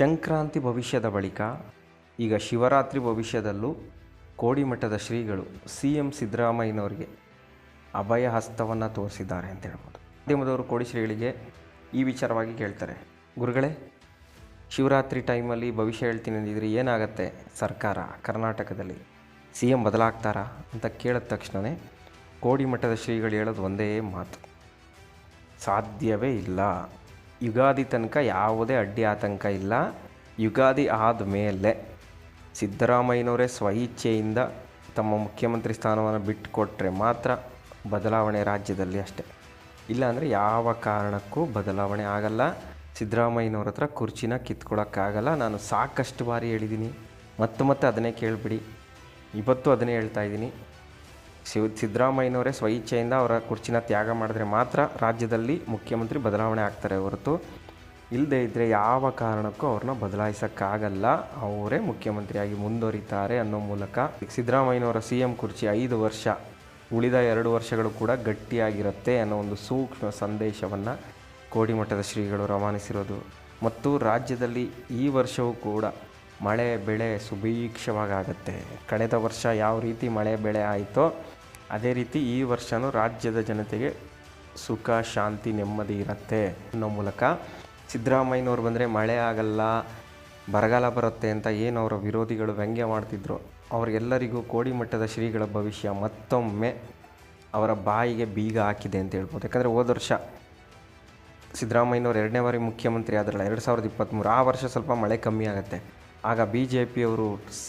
ಸಂಕ್ರಾಂತಿ ಭವಿಷ್ಯದ ಬಳಿಕ ಈಗ ಶಿವರಾತ್ರಿ ಭವಿಷ್ಯದಲ್ಲೂ ಕೋಡಿಮಠದ ಶ್ರೀಗಳು ಸಿ ಎಂ ಸಿದ್ದರಾಮಯ್ಯನವರಿಗೆ ಅಭಯ ಹಸ್ತವನ್ನು ತೋರಿಸಿದ್ದಾರೆ ಅಂತ ಹೇಳ್ಬೋದು. ಮಾಧ್ಯಮದವರು ಕೋಡಿ ಶ್ರೀಗಳಿಗೆ ಈ ವಿಚಾರವಾಗಿ ಕೇಳ್ತಾರೆ. ಗುರುಗಳೇ, ಶಿವರಾತ್ರಿ ಟೈಮಲ್ಲಿ ಭವಿಷ್ಯ ಹೇಳ್ತೀನಿ ಅಂದಿದ್ರೆ ಏನಾಗುತ್ತೆ? ಸರ್ಕಾರ, ಕರ್ನಾಟಕದಲ್ಲಿ ಸಿ ಎಂ ಬದಲಾಗ್ತಾರಾ ಅಂತ ಕೇಳಿದ ತಕ್ಷಣವೇ ಕೋಡಿಮಠದ ಶ್ರೀಗಳು ಹೇಳೋದು ಒಂದೇ ಮಾತು. ಸಾಧ್ಯವೇ ಇಲ್ಲ. ಯುಗಾದಿ ತನಕ ಯಾವುದೇ ಅಡ್ಡಿ ಆತಂಕ ಇಲ್ಲ. ಯುಗಾದಿ ಆದಮೇಲೆ ಸಿದ್ದರಾಮಯ್ಯನವರೇ ಸ್ವಇಚ್ಛೆಯಿಂದ ತಮ್ಮ ಮುಖ್ಯಮಂತ್ರಿ ಸ್ಥಾನವನ್ನು ಬಿಟ್ಟುಕೊಟ್ರೆ ಮಾತ್ರ ಬದಲಾವಣೆ ರಾಜ್ಯದಲ್ಲಿ ಅಷ್ಟೆ. ಇಲ್ಲಾಂದರೆ ಯಾವ ಕಾರಣಕ್ಕೂ ಬದಲಾವಣೆ ಆಗಲ್ಲ. ಸಿದ್ದರಾಮಯ್ಯನವ್ರ ಹತ್ರ ಕುರ್ಚಿನ ಕಿತ್ಕೊಳಕ್ಕಾಗಲ್ಲ. ನಾನು ಸಾಕಷ್ಟು ಬಾರಿ ಹೇಳಿದ್ದೀನಿ. ಮತ್ತೆ ಮತ್ತೆ ಅದನ್ನೇ ಕೇಳಿಬಿಡಿ. ಇವತ್ತು ಅದನ್ನೇ ಹೇಳ್ತಾ ಇದ್ದೀನಿ. ಶಿವ ಸಿದ್ದರಾಮಯ್ಯನವರೇ ಸ್ವಇಚ್ಛೆಯಿಂದ ಅವರ ಕುರ್ಚಿನ ತ್ಯಾಗ ಮಾಡಿದ್ರೆ ಮಾತ್ರ ರಾಜ್ಯದಲ್ಲಿ ಮುಖ್ಯಮಂತ್ರಿ ಬದಲಾವಣೆ ಆಗ್ತಾರೆ ಹೊರತು ಇಲ್ಲದೆ ಇದ್ದರೆ ಯಾವ ಕಾರಣಕ್ಕೂ ಅವ್ರನ್ನ ಬದಲಾಯಿಸೋಕ್ಕಾಗಲ್ಲ. ಅವರೇ ಮುಖ್ಯಮಂತ್ರಿಯಾಗಿ ಮುಂದುವರಿತಾರೆ ಅನ್ನೋ ಮೂಲಕ ಸಿದ್ದರಾಮಯ್ಯನವರ ಸಿ ಎಂ ಕುರ್ಚಿ ಐದು ವರ್ಷ ಉಳಿದ ಎರಡು ವರ್ಷಗಳು ಕೂಡ ಗಟ್ಟಿಯಾಗಿರುತ್ತೆ ಅನ್ನೋ ಒಂದು ಸೂಕ್ಷ್ಮ ಸಂದೇಶವನ್ನು ಕೋಡಿಮಠದ ಶ್ರೀಗಳು ರವಾನಿಸಿರೋದು. ಮತ್ತು ರಾಜ್ಯದಲ್ಲಿ ಈ ವರ್ಷವೂ ಕೂಡ ಮಳೆ, ಬೆಳೆ ಸುಭೀಕ್ಷವಾಗಿ ಆಗುತ್ತೆ. ಕಳೆದ ವರ್ಷ ಯಾವ ರೀತಿ ಮಳೆ, ಬೆಳೆ ಆಯಿತೋ ಅದೇ ರೀತಿ ಈ ವರ್ಷವೂ ರಾಜ್ಯದ ಜನತೆಗೆ ಸುಖ, ಶಾಂತಿ, ನೆಮ್ಮದಿ ಇರುತ್ತೆ ಅನ್ನೋ ಮೂಲಕ. ಸಿದ್ದರಾಮಯ್ಯನವ್ರು ಬಂದರೆ ಮಳೆ ಆಗಲ್ಲ, ಬರಗಾಲ ಬರುತ್ತೆ ಅಂತ ಏನು ಅವರ ವಿರೋಧಿಗಳು ವ್ಯಂಗ್ಯ ಮಾಡ್ತಿದ್ರು. ಅವರಿಗೆಲ್ಲರಿಗೂ ಕೋಡಿಮಟ್ಟದ ಶ್ರೀಗಳ ಭವಿಷ್ಯ ಮತ್ತೊಮ್ಮೆ ಅವರ ಬಾಯಿಗೆ ಬೀಗ ಹಾಕಿದೆ ಅಂತ ಹೇಳ್ಬೋದು. ಯಾಕಂದರೆ ಹೋದ ವರ್ಷ ಸಿದ್ದರಾಮಯ್ಯನವ್ರು ಎರಡನೇ ಬಾರಿ ಮುಖ್ಯಮಂತ್ರಿ ಆದ್ರಲ್ಲ, ಎರಡು ಸಾವಿರದ ಇಪ್ಪತ್ತ್ಮೂರು ಆ ವರ್ಷ ಸ್ವಲ್ಪ ಮಳೆ ಕಮ್ಮಿ ಆಗುತ್ತೆ. ಆಗ ಬಿ ಜೆ ಪಿಯವರು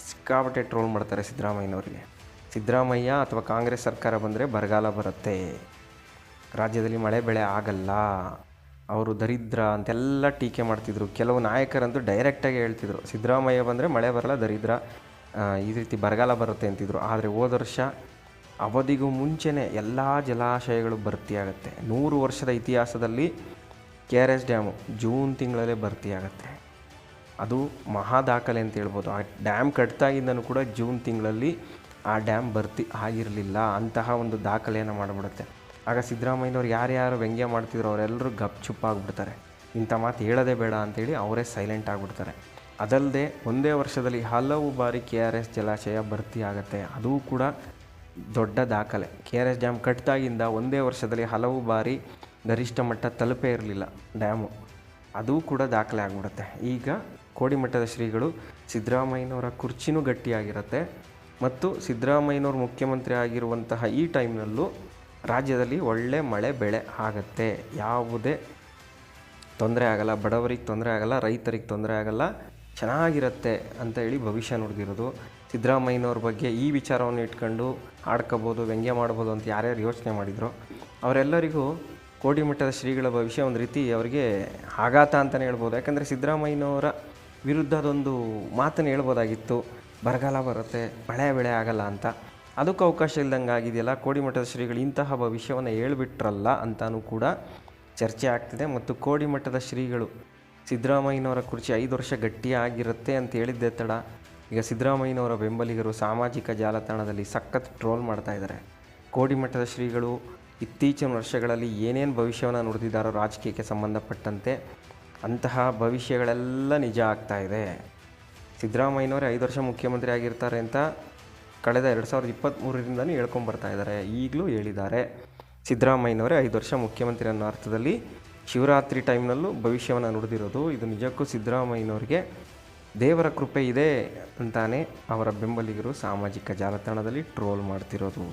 ಸಿಕ್ಕಾಪಟ್ಟೆ ಟ್ರೋಲ್ ಮಾಡ್ತಾರೆ ಸಿದ್ದರಾಮಯ್ಯನವರಿಗೆ. ಸಿದ್ದರಾಮಯ್ಯ ಅಥವಾ ಕಾಂಗ್ರೆಸ್ ಸರ್ಕಾರ ಬಂದರೆ ಬರಗಾಲ ಬರುತ್ತೆ. ರಾಜ್ಯದಲ್ಲಿ ಮಳೆ ಬೆಳೆ ಆಗಲ್ಲ. ಅವರು ದರಿದ್ರ ಅಂತೆಲ್ಲ ಟೀಕೆ ಮಾಡ್ತಿದ್ರು. ಕೆಲವು ನಾಯಕರಂತೂ ಡೈರೆಕ್ಟಾಗಿ ಹೇಳ್ತಿದ್ರು, ಸಿದ್ದರಾಮಯ್ಯ ಬಂದರೆ ಮಳೆ ಬರಲ್ಲ, ದರಿದ್ರ ಈ ರೀತಿ ಬರಗಾಲ ಬರುತ್ತೆ ಅಂತಿದ್ರು. ಆದರೆ ಹೋದ ವರ್ಷ ಅವಧಿಗೂ ಮುಂಚೆನೇ ಎಲ್ಲ ಜಲಾಶಯಗಳು ಭರ್ತಿಯಾಗುತ್ತೆ. ನೂರು ವರ್ಷದ ಇತಿಹಾಸದಲ್ಲಿ K R S dam June ತಿಂಗಳಲ್ಲೇ ಭರ್ತಿಯಾಗುತ್ತೆ. ಅದು ಮಹಾ ದಾಖಲೆ ಅಂತ ಹೇಳ್ಬೋದು. ಆ ಡ್ಯಾಮ್ ಕಟ್ತಾಗಿಂದನೂ ಕೂಡ ಜೂನ್ ತಿಂಗಳಲ್ಲಿ ಆ ಡ್ಯಾಮ್ ಭರ್ತಿ ಆಗಿರಲಿಲ್ಲ, ಅಂತಹ ಒಂದು ದಾಖಲೆಯನ್ನು ಮಾಡಿಬಿಡುತ್ತೆ. ಆಗ ಸಿದ್ದರಾಮಯ್ಯನವ್ರು ಯಾರ್ಯಾರು ವ್ಯಂಗ್ಯ ಮಾಡ್ತಿದ್ರು ಅವರೆಲ್ಲರೂ ಗಪ್ ಚುಪ್ ಆಗಿಬಿಡ್ತಾರೆ. ಇಂಥ ಮಾತು ಹೇಳೋದೇ ಬೇಡ ಅಂತೇಳಿ ಅವರೇ ಸೈಲೆಂಟ್ ಆಗಿಬಿಡ್ತಾರೆ. ಅದಲ್ಲದೆ ಒಂದೇ ವರ್ಷದಲ್ಲಿ ಹಲವು ಬಾರಿ ಕೆ ಆರ್ ಎಸ್ ಜಲಾಶಯ ಭರ್ತಿ ಆಗುತ್ತೆ. ಅದೂ ಕೂಡ ದೊಡ್ಡ ದಾಖಲೆ. ಕೆ ಆರ್ ಎಸ್ ಡ್ಯಾಮ್ ಕಟ್ಟಿದಾಗಿಂದ ಒಂದೇ ವರ್ಷದಲ್ಲಿ ಹಲವು ಬಾರಿ ಗರಿಷ್ಠ ಮಟ್ಟ ತಲುಪೇ ಇರಲಿಲ್ಲ ಡ್ಯಾಮು. ಅದೂ ಕೂಡ ದಾಖಲೆ ಆಗಿಬಿಡುತ್ತೆ. ಈಗ ಕೋಡಿಮಠದ ಶ್ರೀಗಳು ಸಿದ್ದರಾಮಯ್ಯನವರ ಕುರ್ಚಿನೂ ಗಟ್ಟಿಯಾಗಿರುತ್ತೆ. ಮತ್ತು ಸಿದ್ದರಾಮಯ್ಯನವ್ರು ಮುಖ್ಯಮಂತ್ರಿ ಆಗಿರುವಂತಹ ಈ ಟೈಮ್ನಲ್ಲೂ ರಾಜ್ಯದಲ್ಲಿ ಒಳ್ಳೆ ಮಳೆ, ಬೆಳೆ ಆಗತ್ತೆ. ಯಾವುದೇ ತೊಂದರೆ ಆಗಲ್ಲ, ಬಡವರಿಗೆ ತೊಂದರೆ ಆಗಲ್ಲ, ರೈತರಿಗೆ ತೊಂದರೆ ಆಗಲ್ಲ, ಚೆನ್ನಾಗಿರುತ್ತೆ ಅಂತ ಹೇಳಿ ಭವಿಷ್ಯ ನುಡಿದಿರೋದು. ಸಿದ್ದರಾಮಯ್ಯನವ್ರ ಬಗ್ಗೆ ಈ ವಿಚಾರವನ್ನು ಇಟ್ಕೊಂಡು ಆಡ್ಕೋಬೋದು, ವ್ಯಂಗ್ಯ ಮಾಡ್ಬೋದು ಅಂತ ಯಾರ್ಯಾರು ಯೋಚನೆ ಮಾಡಿದ್ರು, ಅವರೆಲ್ಲರಿಗೂ ಕೋಟಿಮಟ್ಟದ ಶ್ರೀಗಳ ಭವಿಷ್ಯ ಒಂದು ರೀತಿ ಅವರಿಗೆ ಆಘಾತ ಅಂತಲೇ ಹೇಳ್ಬೋದು. ಯಾಕಂದರೆ ಸಿದ್ದರಾಮಯ್ಯನವರ ವಿರುದ್ಧ ಅದೊಂದು ಮಾತನ್ನು ಹೇಳ್ಬೋದಾಗಿತ್ತು. ಬರಗಾಲ ಬರುತ್ತೆ, ಮಳೆ ಬೆಳೆ ಆಗಲ್ಲ ಅಂತ. ಅದಕ್ಕೂ ಅವಕಾಶ ಇಲ್ದಂಗೆ ಆಗಿದೆಯಲ್ಲ ಕೋಡಿಮಠದ ಶ್ರೀಗಳು ಇಂತಹ ಭವಿಷ್ಯವನ್ನು ಹೇಳ್ಬಿಟ್ರಲ್ಲ ಅಂತಲೂ ಕೂಡ ಚರ್ಚೆ ಆಗ್ತಿದೆ. ಮತ್ತು ಕೋಡಿಮಠದ ಶ್ರೀಗಳು ಸಿದ್ದರಾಮಯ್ಯನವರ ಕುರ್ಚಿ ಐದು ವರ್ಷ ಗಟ್ಟಿಯಾಗಿರುತ್ತೆ ಅಂತ ಹೇಳಿದ್ದೆ ತಡ. ಈಗ ಸಿದ್ದರಾಮಯ್ಯನವರ ಬೆಂಬಲಿಗರು ಸಾಮಾಜಿಕ ಜಾಲತಾಣದಲ್ಲಿ ಸಖತ್ ಟ್ರೋಲ್ ಮಾಡ್ತಾ ಇದ್ದಾರೆ. ಕೋಡಿಮಠದ ಶ್ರೀಗಳು ಇತ್ತೀಚಿನ ವರ್ಷಗಳಲ್ಲಿ ಏನೇನು ಭವಿಷ್ಯವನ್ನು ನುಡಿದಿದ್ದಾರೋ ರಾಜಕೀಯಕ್ಕೆ ಸಂಬಂಧಪಟ್ಟಂತೆ ಅಂತಹ ಭವಿಷ್ಯಗಳೆಲ್ಲ ನಿಜ ಆಗ್ತಾ ಇದೆ. ಸಿದ್ದರಾಮಯ್ಯನವರೇ ಐದು ವರ್ಷ ಮುಖ್ಯಮಂತ್ರಿ ಆಗಿರ್ತಾರೆ ಅಂತ ಕಳೆದ ಎರಡು ಸಾವಿರದ ಇಪ್ಪತ್ತ್ಮೂರರಿಂದನೂ ಹೇಳ್ಕೊಂಬರ್ತಾ ಇದ್ದಾರೆ. ಈಗಲೂ ಹೇಳಿದ್ದಾರೆ. ಸಿದ್ದರಾಮಯ್ಯನವರೇ ಐದು ವರ್ಷ ಮುಖ್ಯಮಂತ್ರಿ ಅನ್ನೋ ಅರ್ಥದಲ್ಲಿ ಶಿವರಾತ್ರಿ ಟೈಮ್ನಲ್ಲೂ ಭವಿಷ್ಯವನ್ನು ನುಡಿದಿರೋದು. ಇದು ನಿಜಕ್ಕೂ ಸಿದ್ದರಾಮಯ್ಯನವರಿಗೆ ದೇವರ ಕೃಪೆ ಇದೆ ಅಂತಾನೆ ಅವರ ಬೆಂಬಲಿಗರು ಸಾಮಾಜಿಕ ಜಾಲತಾಣದಲ್ಲಿ ಟ್ರೋಲ್ ಮಾಡ್ತಿರೋದು.